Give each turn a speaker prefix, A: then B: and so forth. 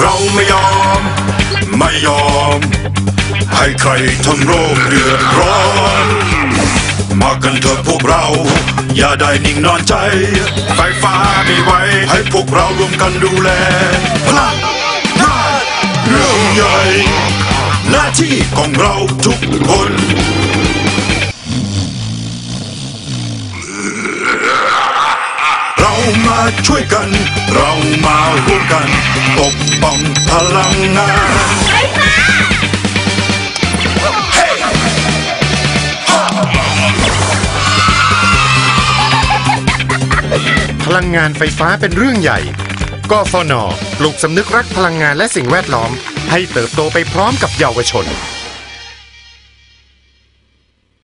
A: เราไม่ยอม ไม่ยอม ให้ใครทนโรคเดือดร้อน มากันเถอะพวกเรา อย่าได้นิ่งนอนใจ ไฟฟ้าไม่ไหวให้พวกเรารวมกันดูแลพลังงานเรื่องใหญ่ หน้าที่ของเราทุกคนเรามาช่วยกัน เรามาร่วมกันปก พลังงาน
B: พลังงานไฟฟ้าเป็นเรื่องใหญ่ กฟน ปลุกสำนึกรักพลังงานและสิ่งแวดล้อม ให้เติบโตไปพร้อมกับเยาวชน